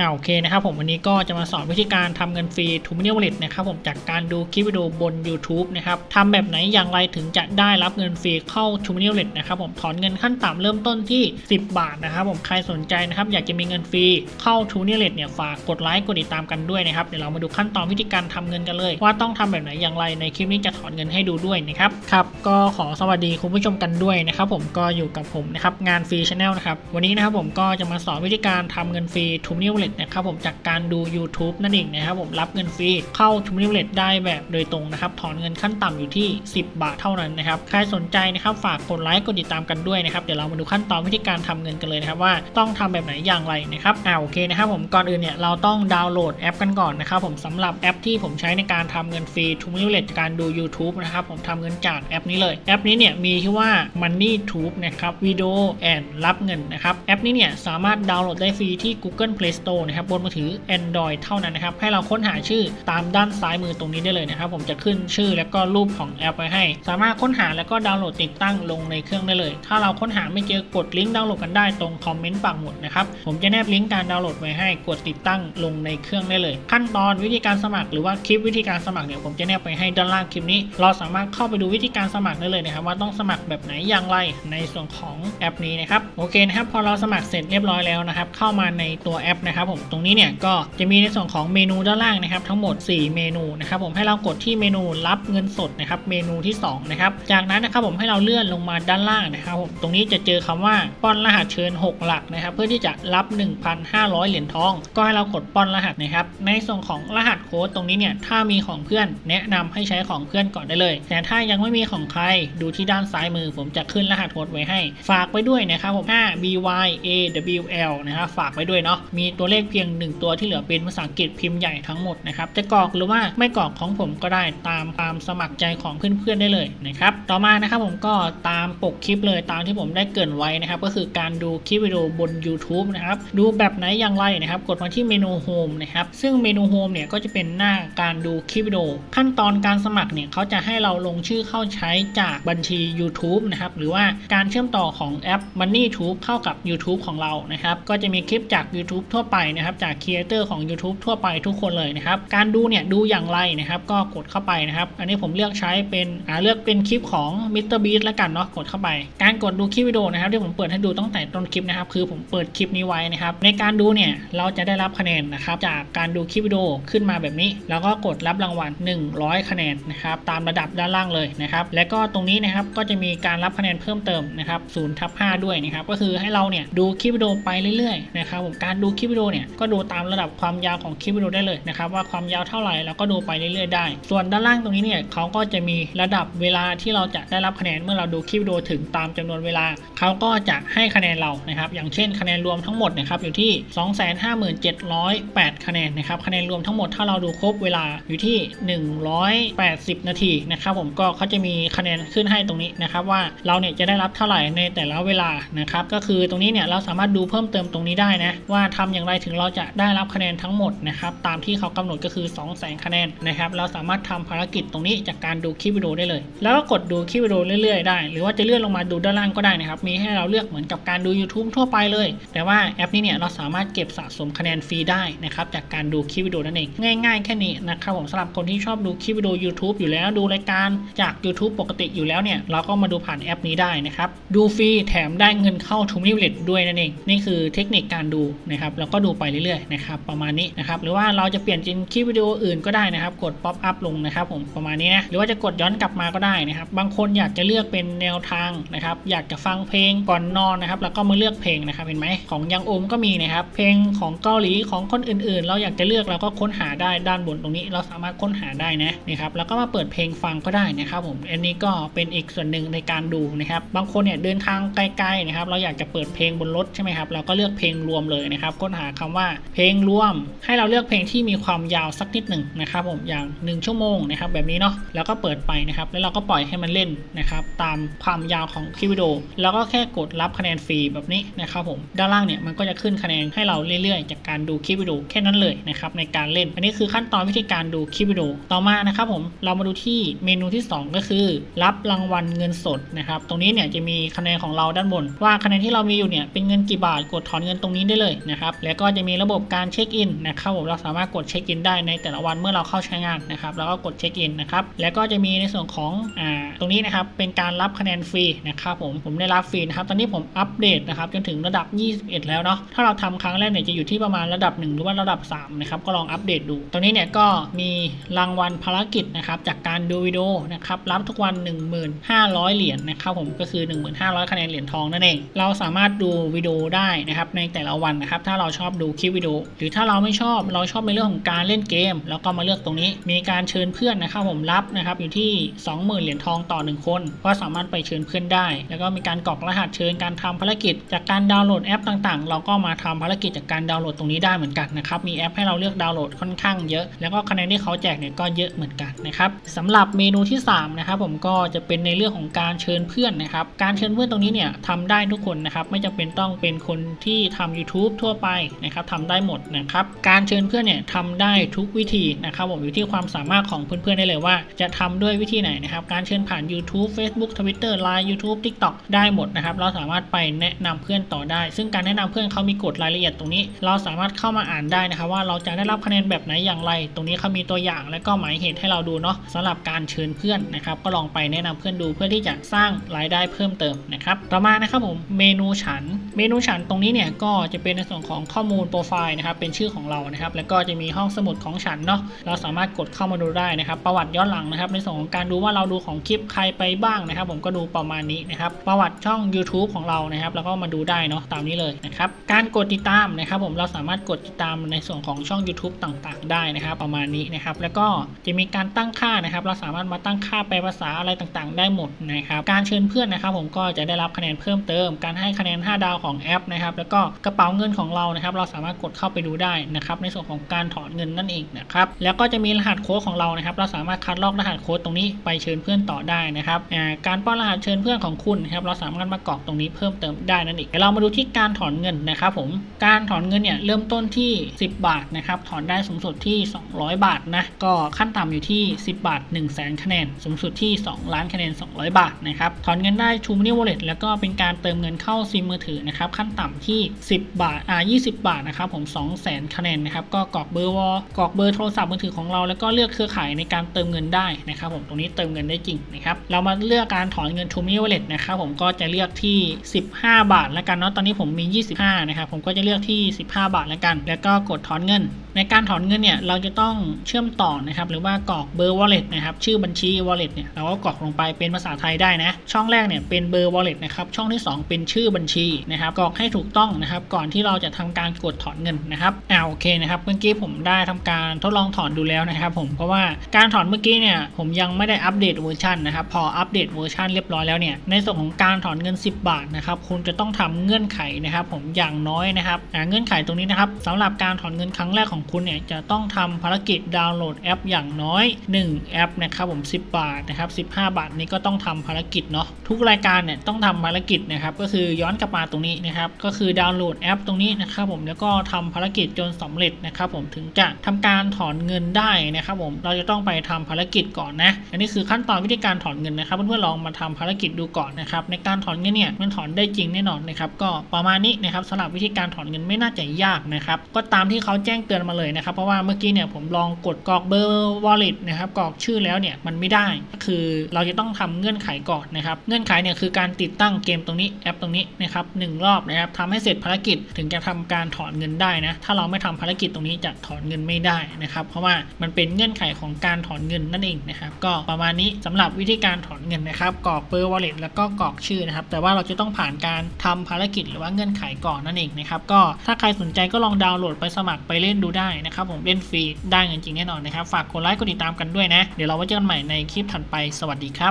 อ่าโอเคนะครับผมวันนี้ก็จะมาสอนวิธีการทำเงินฟรีทูมิเนียลเลตนะครับผมจากการดูคลิปวิดีโอบน YouTube นะครับทำแบบไหนอย่างไรถึงจะได้รับเงินฟรีเข้าทูมิเนียลเลตนะครับผมถอนเงินขั้นต่ำเริ่มต้นที่ 10 บาทนะครับผมใครสนใจนะครับอยากจะมีเงินฟรีเข้าทูมิเนียลเลตเนี่ยฝากกดไลค์กดติดตามกันด้วยนะครับเดี๋ยวเรามาดูขั้นตอนวิธีการทำเงินกันเลย ว่าต้องทำแบบไหนอย่างไรในคลิปนี้จะถอนเงินให้ดูด้วยนะครับครับก็ขอสวัสดีคุณผู้ชมกันด้วยนะครับผมก็อยู่กับผมนะครับงานฟรีชาแนลนะครับวันนี้นะครับผมก็จะมาสอนวิธีการทำเงินฟรีทูมิเนียลเลตนะครับผมจากการดู YouTube นั่นเองนะครับผมรับเงินฟรีเข้าทูมิเนียลเลตได้แบบโดยตรงนะครับถอนเงินขั้นต่ำอยู่ที่ 10 บาทเท่านั้นนะครับใครสนใจนะครับฝากกดไลค์กดติดตามกันด้วยนะครับเดี๋ยวเรามาดูขั้นตอนวิธีการทำเงินกันเลยนะครับว่าต้องทำแบบไหนอย่างไรนะครับอ่าโอเคนะครับผมก่อนอื่นเนี่ยเราต้องดาวน์โหลดแอปกันก่อนนะครับผมสำหรับแอปที่ผมใช้ในการทำเงินฟรีทูมิเนียลเลตการดู YouTube นะครับผมทำเงินจากแอปนี้เลยแอปนี้เนี่ยมีชื่อว่า Money Tube นะครับวิดีโอแอนรับเงินนะครับแอปนี้เนี่ยสามารถดาวน์โหลดได้ฟรีที่ Google Play Store นะครับบนมือถือ Android เท่านั้นนะครับ ให้เราค้นหาชื่อตามด้านซ้ายมือตรงนี้ได้เลยนะครับ ผมจะขึ้นชื่อแล้วก็รูปของแอปไว้ให้ สามารถค้นหาแล้วก็ดาวน์โหลดติดตั้งลงในเครื่องได้เลย ถ้าเราค้นหาไม่เจอกดลิงก์ดาวน์โหลดกันได้ตรงคอมเมนต์ปักหมุดนะครับ ผมจะแนบลิงก์การดาวน์โหลดไว้ให้ กดติดตั้งลงในเครื่องได้เลย ขั้นตอนวิธีการสมัครหรือว่าคลิปวิธีการสมัครเนี่ยผมจะแนบไปให้ด้านล่างคลิปนี้ เราสามารถเข้าไปดูวิธีการสมัครได้เลยนะครับว่าต้องสมัครแบบไหนอย่างไรในส่วนของแอปนี้นะครับโอเคนะครับพอเราสมัครเสร็จเรียบร้อยแล้วนะครับเข้ามาในตัวแอปนะครับผมตรงนี้เนี่ยก็จะมีในส่วนของเมนูด้านล่างนะครับทั้งหมด 4 เมนูนะครับผมให้เรากดที่เมนูรับเงินสดนะครับเมนูที่2นะครับจากนั้นนะครับผมให้เราเลื่อนลงมาด้านล่างนะครับผมตรงนี้จะเจอคำว่าป้อนรหัสเชิญ 6 หลักนะครับเพื่อที่จะรับ 1,500 เหรียญทอง ก็ให้เรากดป้อนรหัสนะครับในส่วนของรหัสโค้ดตรงนี้เนี่ยถ้ามีของเพื่อนแนะนำให้ใช้ของเพื่อนก่อนได้เลย แต่ถ้ายังไม่มีของใครดูที่ด้านซ้ายมือ ผมจะขึ้นรหัสโค้ดไว้ให้ ฝากไว้ด้วยนะครับผม5 by a w l นะครับฝากไว้ด้วยเนาะมีตัวเลขเพียง 1 ตัวที่เหลือเป็นภาษาอังกฤษพิมพ์ใหญ่ทั้งหมดนะครับจะกรอกหรือว่าไม่กรอกของผมก็ได้ตามความสมัครใจของเพื่อนๆได้เลยนะครับต่อมานะครับผมก็ตามปกคลิปเลยตามที่ผมได้เกินไว้นะครับก็คือการดูคลิปวิดีโอบน YouTube นะครับดูแบบไหนอย่างไรนะครับกดมาที่เมนูโฮมนะครับซึ่งเมนูโฮมเนี่ยก็จะเป็นหน้าการดูคลิปวิดีโอขั้นตอนการสมัครเนี่ยเขาจะให้เราลงชื่อเข้าใช้จากบัญชี YouTube นะครับหรือว่าการเชื่อมต่อของแอป Money Tube เข้ากับ YouTube ของเรานะครับก็จะมีคลิปจาก YouTube ทั่วไปนะครับจากครีเอเตอร์ของ YouTube ทั่วไปทุกคนเลยนะครับการดูเนี่ยดูอย่างไรนะครับก็กดเข้าไปนะครับอันนี้ผมเลือกใช้เป็นอ่าเลือกเป็นคลิปของ Mr. Beast แล้วกันเนาะกดเข้าไป การกดดูคลิปวิดีโอนะครับที่ผมเปิดให้ดูตั้งแต่ต้นคลิปนะครับคือผมเปิดคลิปนี้ไว้นะครับในการดูเนี่ยเราจะได้รับคะแนนนะครับจากการดูคลิปวิดีโอขึ้นมาแบบนี้ แล้วก็กดรับรางวัล 100 คะแนนนะครับตามระดับด้านล่างเลยนะครับและก็ตรงนี้นะครับก็จะมีการรับคะแนนเพิ่มเติมนะครับ0ทับ5ด้วยนะครับก็คือให้เราเนี่ยดูคลิปวิดีโอไปเรื่อยๆนะครับผมการดูคลิปวิดีโอเนี่ยก็ดูตามระดับความยาวของคลิปวิดีโอได้เลยนะครับว่าความยาวเท่าไหร่เราก็ดูไปเรื่อยๆได้ ส่วนด้านล่างตรงนี้เนี่ยเขาก็จะมีระดับเวลาที่เราจะได้รับคะแนนเมื่อเราดูคลิปวิดีโอถึงตามจำนวนเวลาเขาก็จะให้คะแนนเรานะครับอย่างเช่นคะแนนรวมทั้งหมดนะครับอยู่ที่ 257,708 คะแนนนะครับคะแนนรวมทั้งหมดถ้าเราดูครบเวลาอยู่ที่ 180 นาทีนะครับผมก็เขาจะมีคะแนนขึ้นให้ตรงนี้นะครับว่าเราเนี่ยจะได้รับเท่าไหร่ในแต่ละเวลานะครับก็คือตรงนี้เนี่ยเราสามารถดูเพิ่มเติมตรงนี้ได้นะว่าทำอย่างไรถึงเราจะได้รับคะแนนทั้งหมดนะครับตามที่เขากำหนดก็คือ 2 0 0 0 0คะแนนนะครับเราสามารถทำภารกิจตรงนี้จากการดูคลิปวิดีโอได้เลย แล้วก็กดดูคลิปวิดีโอเรื่อยๆได้หรือว่าจะเลื่อนลงมาดูด้านล่างก็ได้นะครับมีให้เราเลือกเหมือนกับการดู YouTube ทั่วไปเลย แต่ว่าแอปนี้เนี่ยเราสามารถเก็บสะสมคะแนนฟรีได้นะครับจากการดูคลิปวิดีโอนั่นเองง่ายๆแค่นี้นะครับผมสำหรับคนที่ชอบดูคลิปวิดีโอ YouTube อยู่แล้วดูรายการจาก YouTube ปกติอยู่แล้วเนี่ยเราก็มาดูผ่านแอปนี้ได้นะครับดูฟรีแถมได้เงินเข้าทูมิวเลตด้วยนั่นเองนี่คือเทคนิคการดูนะครับแล้วก็ดูไปเรื่อยๆนะครับประมาณนี้นะครับหรือว่าเราจะเปลี่ยนเป็นคลิปวิดีโออื่นก็ได้นะครับ กดป๊อปอัพลงนะครับผมประมาณนี้นะหรือว่าจะกดย้อนกลับมาก็ได้นะครับ บางคนอยากจะเลือกเป็นแนวทางนะครับอยากจะฟังเพลงก่อนนอนนะครับแล้วก็มาเลือกเพลงนะครับเห็นไหมของยังโอมก็มีนะครับเพลงของเกาหลีของคนอื่น ๆ เราอยากจะเลือกเราก็ค้นหาได้ด้านบนตรงนี้ เราสามารถค้นหาได้นะนะครับแล้วก็มาเปิดเพลงฟังก็ได้นะครับผมอันนี้ก็เป็นอีกส่วนหนึ่งในการดูนะครับบางคนเนี่ยเดินทางไกลๆนะครับเราอยากจะเปิดเพลงบนรถใช่ไหมครับเราก็เลือกเพลงรวมเลยนะครับค้นหาคำว่าเพลงรวม ให้เราเลือกเพลงที่มีความยาวสักนิดหนึ่งนะครับผมอย่าง 1 ชั่วโมงนะครับแบบนี้เนาะแล้วก็เปิดไปนะครับแล้วเราก็ปล่อยให้มันเล่นนะครับตามความยาวของคลิปวิดีโอแล้วก็แค่กดรับคะแนนฟรีแบบนี้นะครับผมด้านล่างเนี่ยมันก็จะขึ้นคะแนนให้เราเรื่อยๆ จากการดูคลิปวิดีโอแค่นั้นเลยนะครับในการเล่น อันนี้คือขั้นตอนวิธีการดูคลิปวิดีโอต่อมานะครับผมเรามาดูที่เมนูที่ 2 ก็คือ รับรางวัลเงินสดนะครับตรงนี้เนี่ยจะมีคะแนนของเราด้านบน ว่าคะแนนที่เรามีอยู่เนี่ยเป็นเงินกี่บาทกดถอนเงินตรงนี้ได้เลยนะครับแล้วก็็จะมีระบบการเช็คอินนะครับผมเราสามารถกดเช็คอินได้ในแต่ละวันเมื่อเราเข้าใช้งานนะครับแล้วก็กดเช็คอินนะครับแล้วก็จะมีในส่วนของอ่าตรงนี้นะครับเป็นการรับคะแนนฟรีนะครับผมผมได้รับฟรีนะครับตอนนี้ผมอัปเดตนะครับจนถึงระดับ 21 แล้วเนาะถ้าเราทำครั้งแรกเนี่ยจะอยู่ที่ประมาณระดับ 1 หรือว่าระดับ3นะครับก็ลองอัปเดตดู ตรงนี้เนี่ยก็มีรางวัลภารกิจนะครับจากการดูวิดีโอนะครับรับทุกวัน 1,500 เหรียญนะครับผมก็คือ 1,500 คะแนนเหรียญทองนั่นเอง เราสามารถดูวิดีโอได้นะครับในแต่ละวันนะครับถ้าเราชอบดูคลิปวิดีโอหรือถ้าเราไม่ชอบเราชอบในเรื่องของการเล่นเกม แล้วก็มาเลือกตรงนี้ มีการเชิญเพื่อนนะครับผมรับนะครับอยู่ที่ 20,000 เหรียญทองต่อ 1 คน ก็สามารถไปเชิญเพื่อนได้ แล้วก็มีการกรอกรหัสเชิญการทำภารกิจ จากการดาวน์โหลดแอปต่างๆ เราก็มาทำภารกิจจากการดาวน์โหลดตรงนี้ได้เหมือนกันนะครับมีแอปให้เราเลือกดาวน์โหลดค่อนข้างเยอะ แล้วก็คะแนนที่เขาแจกเนี่ยก็เยอะเหมือนกันนะครับสำหรับเมนูที่สามนะครับผมก็จะเป็นในเรื่องของการเชิญเพื่อนนะครับการเชิญเพื่อนตรงนี้เนี่ยทำได้ทุกคนนะครับไม่จำเป็นต้องเป็นคนที่ทำ YouTube ทั่วไปนะครับทำได้หมดนะครับการเชิญเพื่อนเนี่ยทำได้ทุกวิธีนะครับผมอยู่ที่ความสามารถของเพื่อนๆได้เลยว่า จะทำด้วยวิธีไหนนะครับการเชิญผ่าน YouTube Facebook Twitter Line YouTube TikTok ได้หมดนะครับเราสามารถไปแนะนำเพื่อนต่อได้ ซึ่งการแนะนำเพื่อนเขามีกฎรายละเอียดตรงนี้ เราสามารถเข้ามาอ่านได้นะครับว่าเราจะได้รับคะแนนแบบไหนอย่างไร ตรงนี้เขามีตัวอย่างและก็หมายเหตุให้เราดูเนาะสำหรับการเชิญเพื่อนนะครับก็ลองไปแนะนำเพื่อนดูเพื่อที่จะสร้างรายได้เพิ่มเติมนะครับต่อมานะครับผมเมนูฉัน เมนูฉันตรงนี้เนี่ยก็จะเป็นในส่วนของข้อมูลโปรไฟล์นะครับเป็นชื่อของเรานะครับแล้วก็จะมีห้องสมุดของฉันเนาะเราสามารถกดเข้ามาดูได้นะครับประวัติย้อนหลังนะครับในส่วนของการดูว่าเราดูของคลิปใครไปบ้างนะครับ ผมก็ดูประมาณนี้นะครับประวัติช่อง YouTube ของเรานะครับแล้วก็มาดูได้เนาะตามนี้เลยนะครับการกดติดตามนะครับผมเราสามารถกดติดตามในส่วนของช่อง YouTube ต่างๆ ได้นะครับ ประมาณนี้นะครับแล้วก็จะมีการตั้งค่านะครับ เราสามารถมาตั้งค่าแปลภาษาอะไรต่างๆ ได้หมดนะครับการเชิญเพื่อนนะครับ ผมก็จะได้รับคะแนนเพิ่มเติม การให้คะแนน 5 ดาวของแอปนะครับแล้วก็กระเป๋าเงินของเรานะครับเราสามารถกดเข้าไปดูได้นะครับในส่วนของการถอนเงินนั่นเองนะครับแล้วก็จะมีรหัสโค้ดของเรานะครับเราสามารถคัดลอกรหัสโค้ดตรงนี้ไปเชิญเพื่อนต่อได้นะครับการป้อนรหัสเชิญเพื่อนของคุณนะครับเราสามารถมากรอกตรงนี้เพิ่มเติมได้นั่นเองเดี๋ยวเรามาดูที่การถอนเงินนะครับผมการถอนเงินเนี่ยเริ่มต้นที่ 10 บาทนะครับถอนได้สูงสุดที่ 200 บาทนะก็ขั้นต่ำอยู่ที่ 10 บาท 1 0 0 0 0แคะแนนสูงสุดที่ 2 ล้านคะแนน 200 บาทนะครับถอนเงินได้ True Money Wallet แล้วก็เป็นการเติมเงินเข้าซิมมือถือนะครับขั้นต่ำที่ 10 บาทอ่า20บาทนะครับผม200,000คะแนนนะครับก็กรอกเบอร์วอลกรอกเบอร์โทรศัพท์มือถือของเราแล้วก็เลือกเครือข่ายในการเติมเงินได้นะครับผมตรงนี้เติมเงินได้จริงนะครับเรามาเลือกการถอนเงิน True Money Wallet นะครับผมก็จะเลือกที่ 15 บาทแล้วกันเนาะตอนนี้ผมมี 25นะครับผมก็จะเลือกที่ 15 บาทแล้วกัน แล้วก็กดถอนเงิน ในการถอนเงินเนี่ยเราจะต้องเชื่อมต่อนะครับหรือว่ากรอกเบอร์ wallet นะครับชื่อบัญชี wallet เนี่ยเราก็กรอกลงไปเป็นภาษาไทยได้นะ ช่องแรกเนี่ยเป็นเบอร์ wallet นะครับช่องที่ 2 เป็นชื่อบัญชีนะครับกรอกให้ถูกต้องนะครับก่อนที่เราจะทำการกดถอนเงินนะครับอ่าโอเคนะครับเมื่อกี้ผมได้ทำการทดลองถอนดูแล้วนะครับ ผมเพราะว่าการถอนเมื่อกี้เนี่ยผมยังไม่ได้อัปเดตเวอร์ชันนะครับพออัปเดตเวอร์ชันเรียบร้อยแล้วเนี่ยในส่วนของการถอนเงิน 10 บาทนะครับคุณจะต้องทำเงื่อนไขนะครับ ผมอย่างน้อยนะครับเงื่อนไขตรงนี้นะครับสำหรับการถอนเงินครั้งแรกของคุณเนี่ยจะต้องทำภารกิจดาวน์โหลดแอปอย่างน้อย 1 แอปนะครับผม 10 บาทนะครับ15 บาทนี้ก็ต้องทำภารกิจเนาะทุกรายการเนี่ยต้องทำภารกิจนะครับก็คือย้อนกลับมาตรงนี้นะครับก็คือดาวน์โหลดแอปตรงนี้นะครับผมแล้วก็ทำภารกิจจนสำเร็จนะครับผมถึงจะทำการถอนเงินได้นะครับผมเราจะต้องไปทำภารกิจก่อนนะอันนี้คือขั้นตอนวิธีการถอนเงินนะครับเพื่อนๆลองมาทำภารกิจดูก่อนนะครับในการถอนเงินเนี่ยมันถอนได้จริงแน่นอนนะครับก็ประมาณนี้นะครับสำหรับวิธีการถอนเงินไม่น่าจะยากนะครับก็ตามที่เขาแจ้งเตือนมาเลยนะครับเพราะว่าเมื่อกี้เนี่ยผมลองกดกรอกเบอร์ wallet นะครับกรอกชื่อแล้วเนี่ยมันไม่ได้ก็คือเราจะต้องทำเงื่อนไขก่อนนะครับเงื่อนไขเนี่ยคือการติดตั้งเกมตรงนี้แอปตรงนี้นะครับหนึ่งรอบนะครับทำให้เสร็จภารกิจถึงจะทำการถถอนเงินได้นะ ถ้าเราไม่ทำภารกิจตรงนี้จะถอนเงินไม่ได้นะครับ เพราะว่ามันเป็นเงื่อนไขของการถอนเงินนั่นเองนะครับ ก็ประมาณนี้สำหรับวิธีการถอนเงินนะครับกรอกเบอร์ wallet แล้วก็กรอกชื่อนะครับ แต่ว่าเราจะต้องผ่านการทำภารกิจหรือว่าเงื่อนไขก่อนนั่นเองนะครับ ก็ถ้าใครสนใจก็ลองดาวน์โหลดไปสมัครไปเล่นดูได้นะครับ ผมเล่นฟรีได้เงินจริงแน่นอนนะครับ ฝากกดไลค์กดติดตามกันด้วยนะ เดี๋ยวเราไว้เจอกันใหม่ในคลิปถัดไป สวัสดีครับ